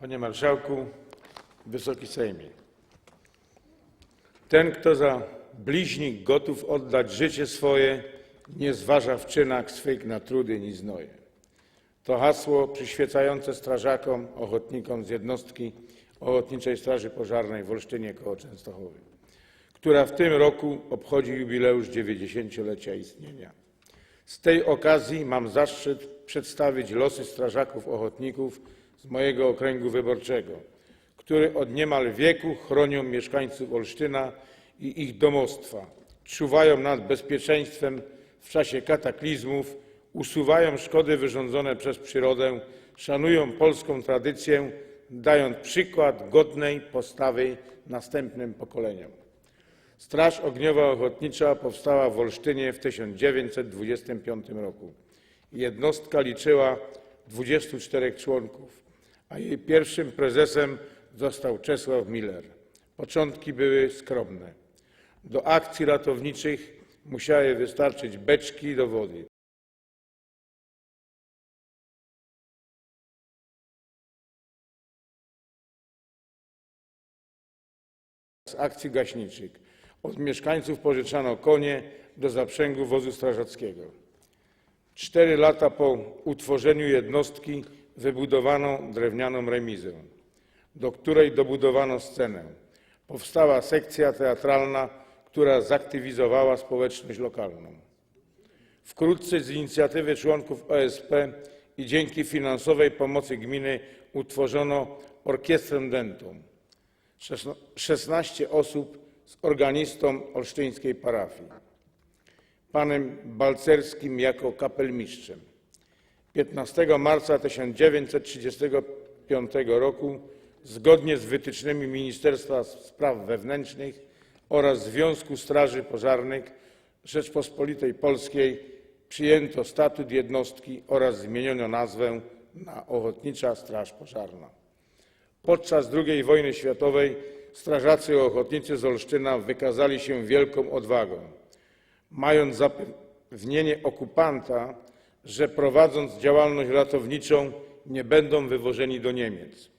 Panie Marszałku, Wysoki Sejmie. Ten, kto za bliźnich gotów oddać życie swoje, nie zważa w czynach swych na trudy ni znoje. To hasło przyświecające strażakom, ochotnikom z jednostki Ochotniczej Straży Pożarnej w Olsztynie koło Częstochowy, która w tym roku obchodzi jubileusz 90-lecia istnienia. Z tej okazji mam zaszczyt przedstawić losy strażaków ochotników z mojego okręgu wyborczego, które od niemal wieku chronią mieszkańców Olsztyna i ich domostwa, czuwają nad bezpieczeństwem w czasie kataklizmów, usuwają szkody wyrządzone przez przyrodę, szanują polską tradycję, dając przykład godnej postawy następnym pokoleniom. Straż Ogniowa Ochotnicza powstała w Olsztynie w 1925 roku. Jednostka liczyła 24 członków, a jej pierwszym prezesem został Czesław Miller. Początki były skromne. Do akcji ratowniczych musiały wystarczyć beczki do wody. z akcji gaśniczych. Od mieszkańców pożyczano konie do zaprzęgu wozu strażackiego. Cztery lata po utworzeniu jednostki wybudowano drewnianą remizę, do której dobudowano scenę. Powstała sekcja teatralna, która zaktywizowała społeczność lokalną. Wkrótce z inicjatywy członków OSP i dzięki finansowej pomocy gminy utworzono orkiestrę dętą. 16 osób z organistą olsztyńskiej parafii, panem Balcerskim jako kapelmistrzem. 15 marca 1935 roku, zgodnie z wytycznymi Ministerstwa Spraw Wewnętrznych oraz Związku Straży Pożarnych Rzeczpospolitej Polskiej, przyjęto statut jednostki oraz zmieniono nazwę na Ochotnicza Straż Pożarna. Podczas II wojny światowej strażacy ochotnicy z Olsztyna wykazali się wielką odwagą. Mając zapewnienie okupanta, że prowadząc działalność ratowniczą nie będą wywożeni do Niemiec.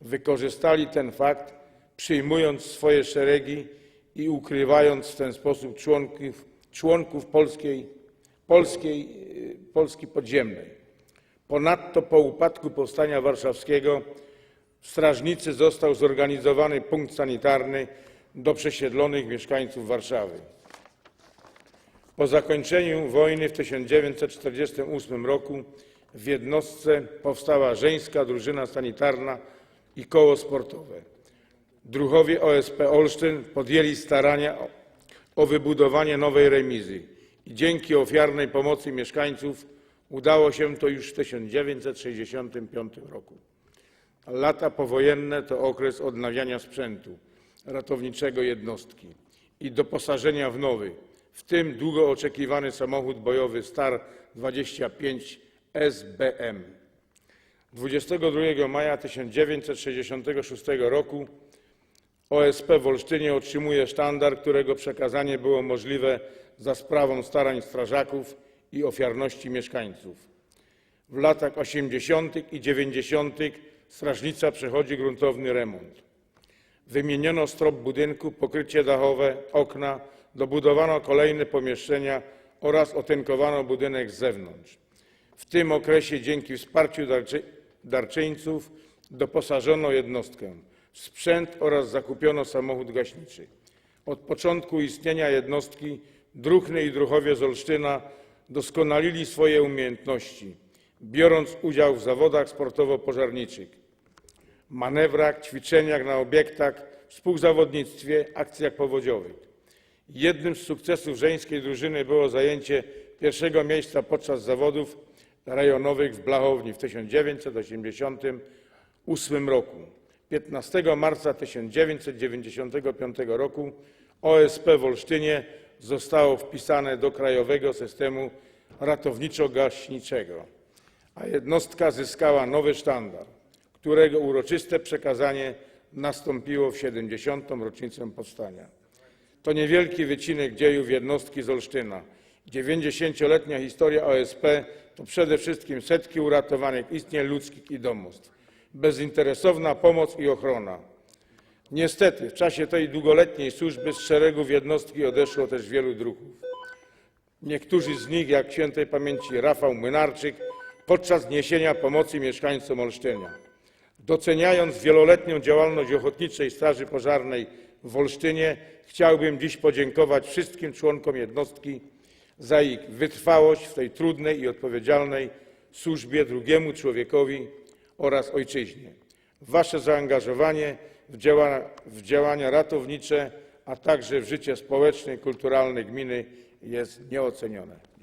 Wykorzystali ten fakt, przyjmując swoje szeregi i ukrywając w ten sposób członków, członków polskiej, polskiej, y, Polski podziemnej. Ponadto po upadku Powstania Warszawskiego w Strażnicy został zorganizowany punkt sanitarny do przesiedlonych mieszkańców Warszawy. Po zakończeniu wojny w 1948 roku w jednostce powstała żeńska drużyna sanitarna i koło sportowe. Druhowie OSP Olsztyn podjęli starania o, wybudowanie nowej remizy i dzięki ofiarnej pomocy mieszkańców udało się to już w 1965 roku. Lata powojenne to okres odnawiania sprzętu ratowniczego jednostki i doposażenia w nowy, w tym długo oczekiwany samochód bojowy Star 25 SBM. 22 maja 1966 roku OSP w Olsztynie otrzymuje sztandar, którego przekazanie było możliwe za sprawą starań strażaków i ofiarności mieszkańców. W latach 80. i 90. strażnica przechodzi gruntowny remont. Wymieniono strop budynku, pokrycie dachowe, okna, dobudowano kolejne pomieszczenia oraz otynkowano budynek z zewnątrz. W tym okresie dzięki wsparciu darczy, darczyńców doposażono jednostkę w sprzęt oraz zakupiono samochód gaśniczy. Od początku istnienia jednostki druhny i druhowie z Olsztyna doskonalili swoje umiejętności, biorąc udział w zawodach sportowo-pożarniczych, manewrach, ćwiczeniach na obiektach, współzawodnictwie, akcjach powodziowych. Jednym z sukcesów żeńskiej drużyny było zajęcie pierwszego miejsca podczas zawodów rejonowych w Blachowni w 1988 roku. 15 marca 1995 roku OSP w Olsztynie zostało wpisane do krajowego systemu ratowniczo-gaśniczego, a jednostka zyskała nowy sztandar, którego uroczyste przekazanie nastąpiło w 70. rocznicę powstania. To niewielki wycinek dziejów jednostki z Olsztyna. 90-letnia historia OSP to przede wszystkim setki uratowanych istnień ludzkich i domostw. bezinteresowna pomoc i ochrona. Niestety w czasie tej długoletniej służby z szeregów jednostki odeszło też wielu druhów. Niektórzy z nich, jak świętej pamięci Rafał Młynarczyk, podczas niesienia pomocy mieszkańcom Olsztynia. Doceniając wieloletnią działalność Ochotniczej Straży Pożarnej w Olsztynie, chciałbym dziś podziękować wszystkim członkom jednostki za ich wytrwałość w tej trudnej i odpowiedzialnej służbie drugiemu człowiekowi oraz ojczyźnie. Wasze zaangażowanie w działania, ratownicze, a także w życie społeczne i kulturalne gminy jest nieocenione.